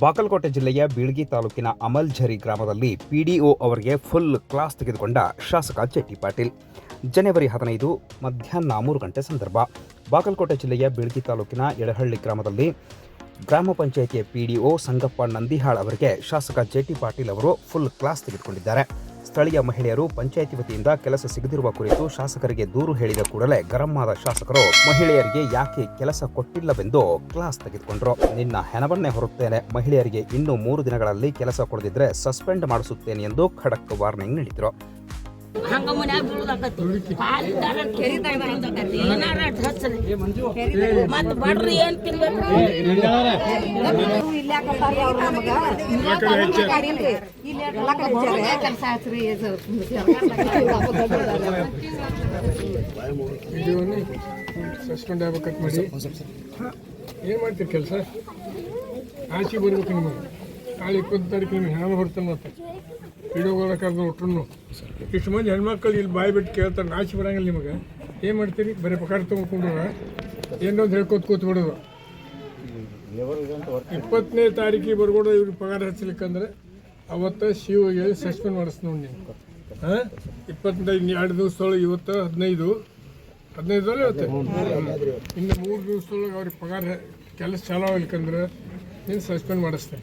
ಬಾಗಲಕೋಟೆ ಜಿಲ್ಲೆಯ ಬೀಳ್ಗಿ ತಾಲೂಕಿನ ಅಮಲ್ಝರಿ ಗ್ರಾಮದಲ್ಲಿ ಪಿಡಿಒ ಅವರಿಗೆ ಫುಲ್ ಕ್ಲಾಸ್ ತೆಗೆದುಕೊಂಡ ಶಾಸಕ ಜೆಟಿ ಪಾಟೀಲ್. ಜನವರಿ ಹದಿನೈದು, ಮಧ್ಯಾಹ್ನ ಮೂರು ಗಂಟೆ ಸಂದರ್ಭ. ಬಾಗಲಕೋಟೆ ಜಿಲ್ಲೆಯ ಬೀಳ್ಗಿ ತಾಲೂಕಿನ ಎಡಹಳ್ಳಿ ಗ್ರಾಮದಲ್ಲಿ ಗ್ರಾಮ ಪಂಚಾಯಿತಿಯ ಪಿಡಿಒ ಸಂಗಪ್ಪ ನಂದಿಹಾಳ್ ಅವರಿಗೆ ಶಾಸಕ ಜೆಟಿ ಪಾಟೀಲ್ ಅವರು ಫುಲ್ ಕ್ಲಾಸ್ ತೆಗೆದುಕೊಂಡಿದ್ದಾರೆ. ಸ್ಥಳೀಯ ಮಹಿಳೆಯರು ಪಂಚಾಯಿತಿ ವತಿಯಿಂದ ಕೆಲಸ ಸಿಗದಿರುವ ಕುರಿತು ಶಾಸಕರಿಗೆ ದೂರು ಹೇಳಿದ ಕೂಡಲೇ ಗರಂ ಆದ ಶಾಸಕರು, ಮಹಿಳೆಯರಿಗೆ ಯಾಕೆ ಕೆಲಸ ಕೊಟ್ಟಿಲ್ಲವೆಂದು ಕ್ಲಾಸ್ ತೆಗೆದುಕೊಂಡರು. ನಿನ್ನ ಹೆಣವನ್ನೇ ಹೊರುತ್ತೇನೆ. ಮಹಿಳೆಯರಿಗೆ ಇನ್ನು ಮೂರು ದಿನಗಳಲ್ಲಿ ಕೆಲಸ ಕೊಡದಿದ್ರೆ ಸಸ್ಪೆಂಡ್ ಮಾಡಿಸುತ್ತೇನೆ ಎಂದು ಖಡಕ್ ವಾರ್ನಿಂಗ್ ನೀಡಿದ್ರು. ಹಂಗ ಮನ್ಯಾಗ ಬೀಳುದಾಕತಿ ಹಾಲಿದ್ದಾರ ಕೆರಿ ತೆಗ್ದಾಕತಿ ಏನಾರ ಹಚ್ಚಲಿ ಮತ್ ಬಡ್ರಿ ಏನ್ ತಿನ್ಬೇಕು ಸಸ್ಪೆಂಡ್ ಆಗ್ಬೇಕಂತ ಮಾಡಿ ಏನು ಮಾಡ್ತೀರಿ ಕೆಲಸ? ಆಚೆ ಬರ್ಬೇಕು ನಿಮಗೆ. ನಾಳೆ ಇಪ್ಪತ್ತು ತಾರೀಕು ನಿಮ್ಗೆ ಹೆಣ್ಣು ಹೊರ್ತಾನೆ ಮತ್ತೆ. ವಿಡಿಯೋಗಳ ಕರೆದು ಒಟ್ಟರು ಇಷ್ಟು ಮಂದಿ ಹೆಣ್ಮಕ್ಳು ಇಲ್ಲಿ ಬಾಯಿ ಬಿಟ್ಟು ಕೇಳ್ತಾರೆ ನಾಚಿ ಬರಂಗಿಲ್ಲ ನಿಮಗೆ. ಏನು ಮಾಡ್ತೀರಿ? ಬರೀ ಪಗಾರ ಏನೋ ಒಂದು ಹೇಳ್ಕೊತ ಕೂತ್ ಬಿಡೋದು. ಇಪ್ಪತ್ತನೇ ತಾರೀಕಿಗೆ ಬರ್ಬೋದು ಇವ್ರಿಗೆ ಪಗಾರ ಹಚ್ಚಲಿಕ್ಕಂದ್ರೆ ಅವತ್ತು ಶಿವ ಹೇಳಿ ಸಸ್ಪೆಂಡ್ ಮಾಡಿಸ್ ನೋಡಿ ನೀವು ಹಾಂ ಇಪ್ಪತ್ತೈದು, ಎರಡು ದಿವಸದೊಳಗೆ ಇವತ್ತು ಹದಿನೈದು. ಹದಿನೈದರಲ್ಲಿ ಇವತ್ತೆ? ಇನ್ನು ಮೂರು ದಿವಸದೊಳಗೆ ಅವ್ರಿಗೆ ಪಗಾರ ಕೆಲಸ ಚಾಲೂ ಆಗ್ಲಿಕ್ಕಂದ್ರೆ ನೀನು ಸಸ್ಪೆಂಡ್ ಮಾಡಿಸ್ತೇನೆ.